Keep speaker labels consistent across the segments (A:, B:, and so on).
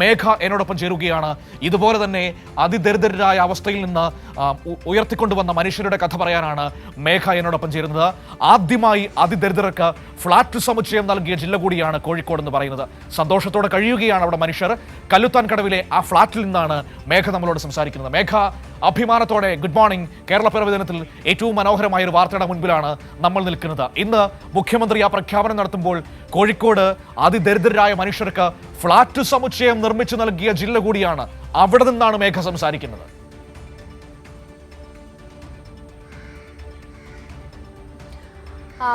A: മേഘ എന്നോടൊപ്പം ചേരുകയാണ്. ഇതുപോലെ തന്നെ അതിദരിദ്രരായ അവസ്ഥയിൽ നിന്ന് ഉയർത്തിക്കൊണ്ടുവന്ന മനുഷ്യരുടെ കഥ പറയാനാണ് മേഘ എന്നോടൊപ്പം ചേരുന്നത്. ആദ്യമായി അതിദരിദ്രർക്ക് ഫ്ളാറ്റ് സമുച്ചയം നൽകിയ ജില്ല കൂടിയാണ് കോഴിക്കോട് എന്ന് പറയുന്നത്. സന്തോഷത്തോടെ കഴിയുകയാണ് അവിടെ മനുഷ്യർ. കല്ലുത്താൻ കടവിലെ ആ ഫ്ളാറ്റിൽ നിന്നാണ് മേഘ നമ്മളോട് സംസാരിക്കുന്നത്. മേഘ അഭിമാനത്തോടെ ഗുഡ് മോർണിംഗ്. കേരള പിറവി ദിനത്തിൽ ഏറ്റവും മനോഹരമായ ഒരു വാർത്തയുടെ മുൻപിലാണ് നമ്മൾ നിൽക്കുന്നത്. ഇന്ന് മുഖ്യമന്ത്രി ആ പ്രഖ്യാപനം നടത്തുമ്പോൾ കോഴിക്കോട് അതിദരിദ്രരായ മനുഷ്യർക്ക് ഫ്ളാറ്റ് സമുച്ചയം നിർമ്മിച്ചു നൽകിയ ജില്ല കൂടിയാണ് അവിടെ നിന്നാണ് മേഘ സംസാരിക്കുന്നത്.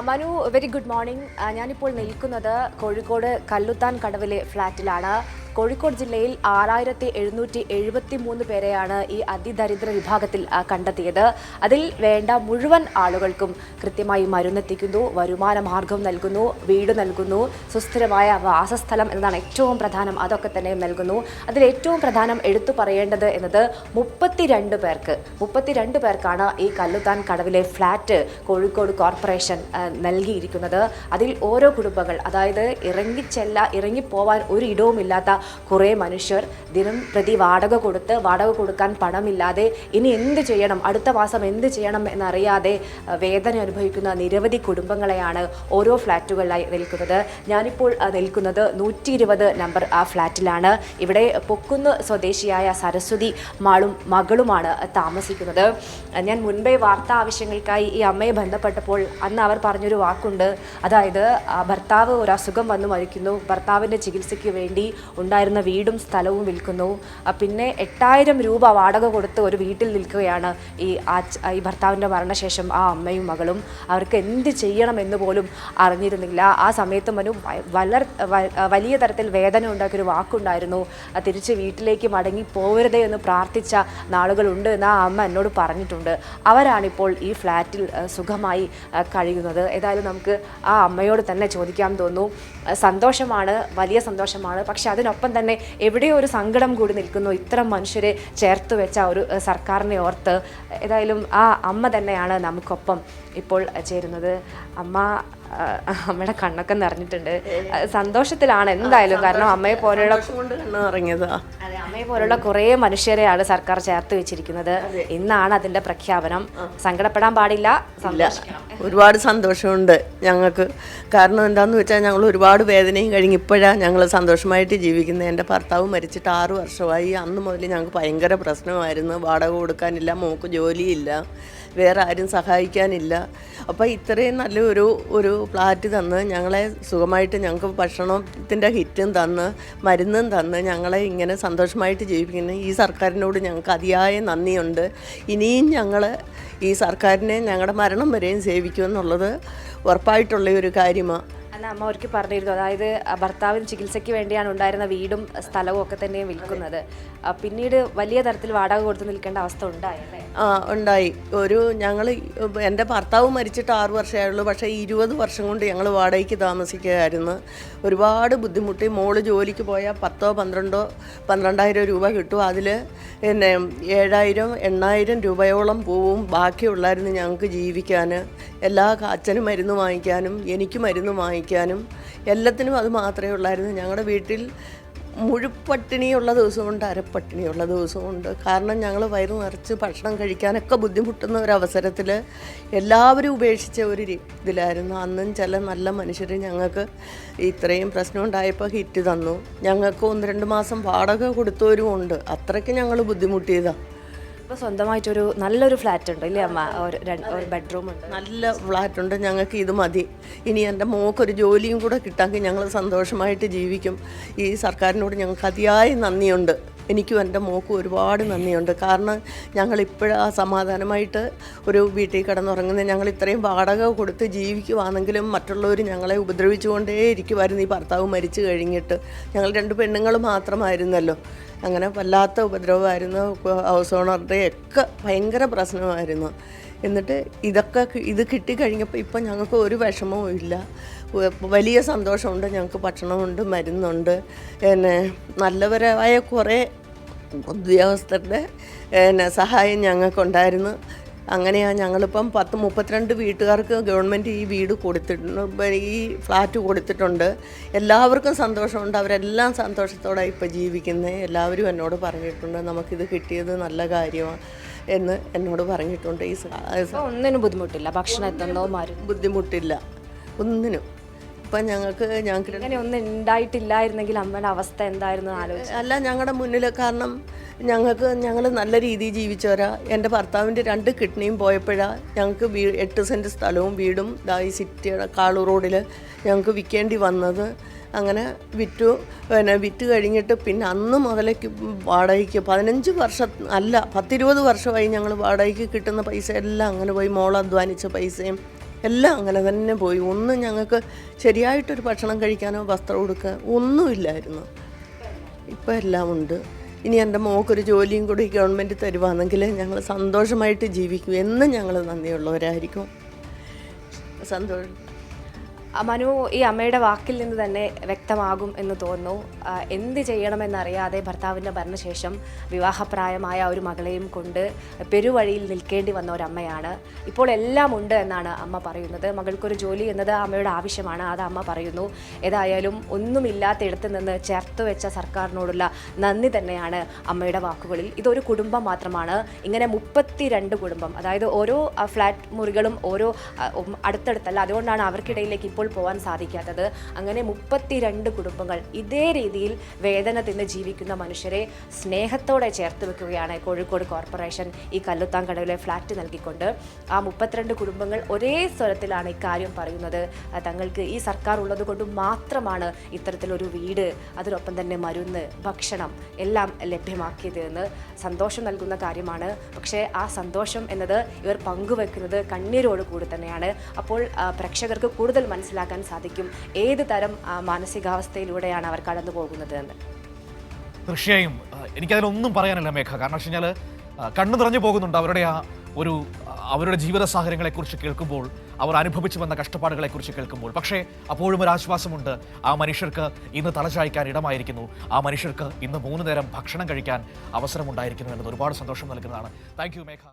B: മനു വെരി ഗുഡ് മോർണിംഗ് ഞാനിപ്പോൾ നിൽക്കുന്നത് കോഴിക്കോട് കല്ലുത്താൻ കടവിലെ ഫ്ലാറ്റിലാണ് കോഴിക്കോട് ജില്ലയിൽ ആറായിരത്തി എഴുന്നൂറ്റി എഴുപത്തി മൂന്ന് പേരെയാണ് ഈ അതിദരിദ്ര വിഭാഗത്തിൽ കണ്ടെത്തിയത്. അതിൽ വേണ്ട മുഴുവൻ ആളുകൾക്കും കൃത്യമായി മരുന്നെത്തിക്കുന്നു വരുമാന മാർഗം നൽകുന്നു വീട് നൽകുന്നു സുസ്ഥിരമായ വാസസ്ഥലം എന്നതാണ് ഏറ്റവും പ്രധാനം അതൊക്കെ തന്നെ നൽകുന്നു. അതിൽ ഏറ്റവും പ്രധാനം എടുത്തു പറയേണ്ടത് എന്നത് മുപ്പത്തിരണ്ട് പേർക്ക് മുപ്പത്തിരണ്ട് പേർക്കാണ് ഈ കല്ലുത്താൻ കടവിലെ ഫ്ലാറ്റ് കോഴിക്കോട് കോർപ്പറേഷൻ നൽകിയിരിക്കുന്നത്. അതിൽ ഓരോ കുടുംബങ്ങൾ അതായത് ഇറങ്ങിച്ചെല്ല ഇറങ്ങിപ്പോവാൻ ഒരു ഇടവുമില്ലാത്ത കുറേ മനുഷ്യർ ദിനം പ്രതി വാടക കൊടുത്ത് വാടക കൊടുക്കാൻ പണമില്ലാതെ ഇനി എന്ത് ചെയ്യണം? അടുത്ത മാസം എന്ത് ചെയ്യണം എന്നറിയാതെ വേദന അനുഭവിക്കുന്ന നിരവധി കുടുംബങ്ങളെയാണ് ഓരോ ഫ്ലാറ്റുകളിലായി നിൽക്കുന്നത്. ഞാനിപ്പോൾ നിൽക്കുന്നത് നൂറ്റി ഇരുപത് നമ്പർ ആ ഫ്ലാറ്റിലാണ്. ഇവിടെ പൊക്കുന്ന് സ്വദേശിയായ സരസ്വതി മാളും മകളുമാണ് താമസിക്കുന്നത്. ഞാൻ മുൻപേ വാർത്താ ആവശ്യങ്ങൾക്കായി ഈ അമ്മയെ ബന്ധപ്പെട്ടപ്പോൾ അന്ന് അവർ പറഞ്ഞൊരു വാക്കുണ്ട്. അതായത് ഭർത്താവ് ഒരു അസുഖം വന്നു മരിക്കുന്നു. ഭർത്താവിന്റെ ചികിത്സയ്ക്ക് വേണ്ടി ഉണ്ടായിരുന്ന വീടും സ്ഥലവും വിൽക്കുന്നു. പിന്നെ എട്ടായിരം രൂപ വാടക കൊടുത്ത് ഒരു വീട്ടിൽ നിൽക്കുകയാണ് ഈ ആ ഈ ഭർത്താവിന്റെ മരണശേഷം ആ അമ്മയും മകളും. അവർക്ക് എന്ത് ചെയ്യണമെന്ന് പോലും അറിഞ്ഞിരുന്നില്ല. ആ സമയത്ത് മനു വളർ വലിയ തരത്തിൽ വേദന ഉണ്ടാക്കിയൊരു വാക്കുണ്ടായിരുന്നു. തിരിച്ച് വീട്ടിലേക്ക് മടങ്ങി പോകരുതേ എന്ന് പ്രാർത്ഥിച്ച നാളുകളുണ്ട് എന്ന് ആ അമ്മ എന്നോട് പറഞ്ഞിട്ടുണ്ട്. അവരാണിപ്പോൾ ഈ ഫ്ലാറ്റിൽ സുഖമായി കഴിയുന്നത്. ഏതായാലും നമുക്ക് ആ അമ്മയോട് തന്നെ ചോദിക്കാൻ തോന്നുന്നു. സന്തോഷമാണ് വലിയ സന്തോഷമാണ്. പക്ഷെ അതിനൊപ്പം തന്നെ എവിടെയോ ഒരു സങ്കടം കൂടി നിൽക്കുന്നു. ഇത്തരം മനുഷ്യരെ ചേർത്ത് വെച്ച ഒരു സർക്കാരിനെ ഓർത്ത് ഏതായാലും ആ അമ്മ തന്നെയാണ് നമുക്കൊപ്പം ഇപ്പോൾ ചേരുന്നത്. അമ്മ അമ്മയുടെ കണ്ണൊക്കെ നിറഞ്ഞിട്ടുണ്ട്. സന്തോഷത്തിലാണ് എന്തായാലും. കാരണം അമ്മയെ പോലെയുള്ള അതെ അമ്മയെ പോലെയുള്ള കുറേ മനുഷ്യരെയാണ് സർക്കാർ ചേർത്ത് വെച്ചിരിക്കുന്നത്. ഇന്നാണ് അതിന്റെ പ്രഖ്യാപനം. സങ്കടപ്പെടാൻ പാടില്ല
C: ഒരുപാട് സന്തോഷമുണ്ട് ഞങ്ങൾക്ക്. കാരണം എന്താന്ന് വെച്ചാൽ ഞങ്ങൾ ഒരുപാട് വേദനയും കഴിഞ്ഞ് ഇപ്പോഴാണ് ഞങ്ങൾ സന്തോഷമായിട്ട് ജീവിക്കുന്നത്. എന്റെ ഭർത്താവ് മരിച്ചിട്ട് ആറു വർഷമായി. അന്ന് മുതൽ ഞങ്ങൾക്ക് ഭയങ്കര പ്രശ്നമായിരുന്നു. വാടക കൊടുക്കാനില്ല മോക്ക് ജോലിയില്ല വേറെ ആരും സഹായിക്കാനില്ല. അപ്പോൾ ഇത്രയും നല്ല ഒരു ഒരു ഫ്ലാറ്റ് തന്ന് ഞങ്ങളെ സുഖമായിട്ട് ഞങ്ങൾക്ക് ഭക്ഷണത്തിന്റെ ഹിറ്റും തന്ന് മരുന്നും തന്ന് ഞങ്ങളെ ഇങ്ങനെ സന്തോഷമായിട്ട് ജീവിപ്പിക്കുന്നു. ഈ സർക്കാരിനോട് ഞങ്ങൾക്ക് അതിയായ നന്ദിയുണ്ട്. ഇനിയും ഞങ്ങൾ ഈ സർക്കാരിനെ ഞങ്ങളുടെ മരണം വരെയും സേവിക്കുമെന്നുള്ളത് ഉറപ്പായിട്ടുള്ള ഒരു കാര്യമാണ്.
B: അല്ല അമ്മ ഒരിക്കൽ പറഞ്ഞിരുന്നു. അതായത് ഭർത്താവിന് ചികിത്സയ്ക്ക് വേണ്ടിയാണ് ഉണ്ടായിരുന്ന വീടും സ്ഥലവും ഒക്കെ തന്നെയും വിൽക്കുന്നത്. പിന്നീട് വലിയ തരത്തിൽ വാടക കൊടുത്ത് നിൽക്കേണ്ട അവസ്ഥ ഉണ്ടായല്ലേ
C: ആ ഉണ്ടായി. ഒരു ഞങ്ങൾ എന്റെ ഭർത്താവ് മരിച്ചിട്ട് ആറു വർഷമായുള്ളൂ. പക്ഷേ ഇരുപത് വർഷം കൊണ്ട് ഞങ്ങൾ വാടകയ്ക്ക് താമസിക്കുകയായിരുന്നു. ഒരുപാട് ബുദ്ധിമുട്ടി. മോൾ ജോലിക്ക് പോയാൽ പത്തോ പന്ത്രണ്ടോ പന്ത്രണ്ടായിരം രൂപ കിട്ടും. അതിൽ പിന്നെ ഏഴായിരം എണ്ണായിരം രൂപയോളം പോവും ബാക്കിയുള്ളായിരുന്നു ഞങ്ങൾക്ക് ജീവിക്കാൻ എല്ലാ അച്ഛനും മരുന്ന് വാങ്ങിക്കാനും എനിക്ക് മരുന്ന് വാങ്ങിക്കാനും എല്ലാത്തിനും അത് മാത്രമേ ഉള്ളായിരുന്നു. ഞങ്ങളുടെ വീട്ടിൽ മുഴുപ്പട്ടിണിയുള്ള ദിവസമുണ്ട് അരപ്പട്ടിണിയുള്ള ദിവസമുണ്ട്. കാരണം ഞങ്ങൾ വയറ് നിറച്ച് ഭക്ഷണം കഴിക്കാനൊക്കെ ബുദ്ധിമുട്ടുന്ന ഒരവസരത്തിൽ എല്ലാവരും ഉപേക്ഷിച്ച ഒരു ഇതിലായിരുന്നു. അന്നും ചില നല്ല മനുഷ്യർ ഞങ്ങൾക്ക് ഇത്രയും പ്രശ്നം ഉണ്ടായപ്പോൾ ഹിറ്റ് തന്നു. ഞങ്ങൾക്ക് ഒന്ന് രണ്ട് മാസം വാടക കൊടുത്തവരും ഉണ്ട്. അത്രയ്ക്ക് ഞങ്ങൾ ബുദ്ധിമുട്ടിയതാണ്
B: ഇപ്പൊ സ്വന്തമായിട്ടൊരു നല്ലൊരു ഫ്ലാറ്റ് ഉണ്ട് ഇല്ലേ അമ്മ? ഒരു രണ്ട്- ഒരു ബെഡ്റൂം ഉണ്ട്
C: നല്ല ഫ്ലാറ്റ് ഉണ്ട് ഞങ്ങൾക്ക് ഇത് മതി. ഇനി എന്റെ മോക്കൊരു ജോലിയും കൂടെ കിട്ടാമെങ്കിൽ ഞങ്ങൾ സന്തോഷമായിട്ട് ജീവിക്കും. ഈ സർക്കാരിനോട് ഞങ്ങൾക്ക് അതിയായ നന്ദിയുണ്ട്. എനിക്കും എന്റെ മോക്കും ഒരുപാട് നന്ദിയുണ്ട്. കാരണം ഞങ്ങൾ ആ സമാധാനമായിട്ട് ഒരു വീട്ടിൽ കിടന്നുറങ്ങുന്നത്. ഞങ്ങൾ ഇത്രയും വാടക കൊടുത്ത് ജീവിക്കുവാണെങ്കിലും മറ്റുള്ളവർ ഞങ്ങളെ ഉപദ്രവിച്ചുകൊണ്ടേ ഇരിക്കുമായിരുന്നു ഈ ഭർത്താവ് മരിച്ചു കഴിഞ്ഞിട്ട്. ഞങ്ങൾ രണ്ട് പെണ്ണുങ്ങൾ മാത്രമായിരുന്നല്ലോ. അങ്ങനെ വല്ലാത്ത ഉപദ്രവമായിരുന്നു. ഹൗസ് ഓണറുടെ ഒക്കെ ഭയങ്കര പ്രശ്നമായിരുന്നു. എന്നിട്ട് ഇതൊക്കെ ഇത് കിട്ടിക്കഴിഞ്ഞപ്പോൾ ഇപ്പം ഞങ്ങൾക്ക് ഒരു വിഷമവും ഇല്ല. വലിയ സന്തോഷമുണ്ട്. ഞങ്ങൾക്ക് ഭക്ഷണമുണ്ട് മരുന്നുണ്ട്. പിന്നെ നല്ലവരായ കുറേ ഉദ്യോഗസ്ഥരുടെ പിന്നെ സഹായം ഞങ്ങൾക്കുണ്ടായിരുന്നു. അങ്ങനെയാണ് ഞങ്ങളിപ്പം പത്ത് മുപ്പത്തിരണ്ട് വീട്ടുകാർക്ക് ഗവൺമെന്റ് ഈ വീട് കൊടുത്തിട്ടുണ്ട് ഈ ഫ്ലാറ്റ് കൊടുത്തിട്ടുണ്ട്. എല്ലാവർക്കും സന്തോഷമുണ്ട്. അവരെല്ലാം സന്തോഷത്തോടെ ഇപ്പോൾ ജീവിക്കുന്നത് എല്ലാവരും എന്നോട് പറഞ്ഞിട്ടുണ്ട് നമുക്കിത് കിട്ടിയത് നല്ല കാര്യമാണ് എന്ന് എന്നോട് പറഞ്ഞിട്ടുണ്ട് ഈ
B: ഒന്നിനും ബുദ്ധിമുട്ടില്ല? ഭക്ഷണം എത്തുന്നോ
C: ബുദ്ധിമുട്ടില്ല. ഒന്നിനും. ഇപ്പം ഞങ്ങൾക്ക് ഞങ്ങൾക്ക്
B: അങ്ങനെ ഒന്നും ഉണ്ടായിട്ടില്ലായിരുന്നെങ്കിൽ അമ്മയുടെ അവസ്ഥ എന്തായിരുന്നു ആലോചിച്ചു.
C: അല്ല ഞങ്ങളുടെ മുന്നിൽ കാരണം ഞങ്ങൾക്ക് ഞങ്ങൾ നല്ല രീതിയിൽ ജീവിച്ചവരാ. എന്റെ ഭർത്താവിന്റെ രണ്ട് കിഡ്നിയും പോയപ്പോഴാണ് ഞങ്ങൾക്ക് വീ എട്ട് സെന്റ് സ്ഥലവും വീടും ഈ സിറ്റിയുടെ കാളു റോഡിൽ ഞങ്ങൾക്ക് വിൽക്കേണ്ടി വന്നത്. അങ്ങനെ വിറ്റു. പിന്നെ വിറ്റ് കഴിഞ്ഞിട്ട് പിന്നെ അന്ന് മുതലേക്ക് വാടകയ്ക്ക് പതിനഞ്ച് വർഷം അല്ല പത്തിരുപത് വർഷമായി ഞങ്ങൾ വാടകയ്ക്ക് കിട്ടുന്ന പൈസ എല്ലാം അങ്ങനെ പോയി. മോൾ അധ്വാനിച്ച പൈസയും എല്ലാം അങ്ങനെ തന്നെ പോയി. ഒന്നും ഞങ്ങൾക്ക് ശരിയായിട്ടൊരു ഭക്ഷണം കഴിക്കാനോ വസ്ത്രം കൊടുക്കുക ഒന്നുമില്ലായിരുന്നു. ഇപ്പം എല്ലാം ഉണ്ട്. ഇനി എന്റെ മോക്കൊരു ജോലിയും കൂടി ഗവൺമെന്റ് തരുവാണെങ്കിൽ ഞങ്ങൾ സന്തോഷമായിട്ട് ജീവിക്കും. എന്നും ഞങ്ങൾ നന്ദിയുള്ളവരായിരിക്കും. സന്തോഷം.
B: മനു ഈ അമ്മയുടെ വാക്കിൽ നിന്ന് തന്നെ വ്യക്തമാകും എന്ന് തോന്നുന്നു. എന്ത് ചെയ്യണമെന്നറിയാതെ ഭർത്താവിന്റെ ഭരണശേഷം വിവാഹപ്രായമായ ഒരു മകളെയും കൊണ്ട് പെരുവഴിയിൽ നിൽക്കേണ്ടി വന്ന ഒരമ്മയാണ് ഇപ്പോൾ എല്ലാം ഉണ്ട് എന്നാണ് അമ്മ പറയുന്നത്. മകൾക്കൊരു ജോലി എന്നത് അമ്മയുടെ ആവശ്യമാണ്. അത് അമ്മ പറയുന്നു. ഏതായാലും ഒന്നുമില്ലാത്തിടത്ത് നിന്ന് ചേർത്ത് വെച്ച സർക്കാരിനോടുള്ള നന്ദി തന്നെയാണ് അമ്മയുടെ വാക്കുകളിൽ. ഇതൊരു കുടുംബം മാത്രമാണ്. ഇങ്ങനെ മുപ്പത്തിരണ്ട് കുടുംബം അതായത് ഓരോ ഫ്ലാറ്റ് മുറികളും ഓരോ അടുത്തടുത്തല്ല. അതുകൊണ്ടാണ് അവർക്കിടയിലേക്ക് ഇപ്പോൾ പോകാൻ സാധിക്കാത്തത്. അങ്ങനെ മുപ്പത്തിരണ്ട് കുടുംബങ്ങൾ ഇതേ രീതിയിൽ വേദന തിന്ന് ജീവിക്കുന്ന മനുഷ്യരെ സ്നേഹത്തോടെ ചേർത്ത് വെക്കുകയാണ് കോഴിക്കോട് കോർപ്പറേഷൻ ഈ കല്ലുത്താങ്കടവിലെ ഫ്ലാറ്റ് നൽകിക്കൊണ്ട്. ആ മുപ്പത്തിരണ്ട് കുടുംബങ്ങൾ ഒരേ സ്വരത്തിലാണ് ഇക്കാര്യം പറയുന്നത്. തങ്ങൾക്ക് ഈ സർക്കാർ ഉള്ളത് കൊണ്ട് മാത്രമാണ് ഇത്തരത്തിലൊരു വീട് അതിനൊപ്പം തന്നെ മരുന്ന് ഭക്ഷണം എല്ലാം ലഭ്യമാക്കിയത് എന്ന് സന്തോഷം നൽകുന്ന കാര്യമാണ്. പക്ഷേ ആ സന്തോഷം എന്നത് ഇവർ പങ്കുവെക്കുന്നത് കണ്ണീരോട് കൂടി തന്നെയാണ്. അപ്പോൾ പ്രേക്ഷകർക്ക് കൂടുതൽ മനസ്സിലാക്കാൻ സാധിക്കും. ഏത് തരം മാനസികാവസ്ഥയിലൂടെയാണ് അവർ കടന്നു പോകുന്നത് എന്ന്.
A: തീർച്ചയായും എനിക്കതിലൊന്നും പറയാനില്ല മേഘ. കാരണം വെച്ച് കഴിഞ്ഞാൽ കണ്ണു നിറഞ്ഞു പോകുന്നുണ്ട് അവരുടെ ആ ഒരു അവരുടെ ജീവിത സാഹചര്യങ്ങളെക്കുറിച്ച് കേൾക്കുമ്പോൾ അവർ അനുഭവിച്ചു വന്ന കഷ്ടപ്പാടുകളെക്കുറിച്ച് കേൾക്കുമ്പോൾ. പക്ഷേ അപ്പോഴും ഒരു ആശ്വാസമുണ്ട്. ആ മനുഷ്യർക്ക് ഇന്ന് തലചായ്ക്കാൻ ഇടമായിരിക്കുന്നു. ആ മനുഷ്യർക്ക് ഇന്ന് മൂന്ന് നേരം ഭക്ഷണം കഴിക്കാൻ അവസരമുണ്ടായിരിക്കുന്നു എന്നത് ഒരുപാട് സന്തോഷം നൽകുന്നതാണ്. Thank you Megha.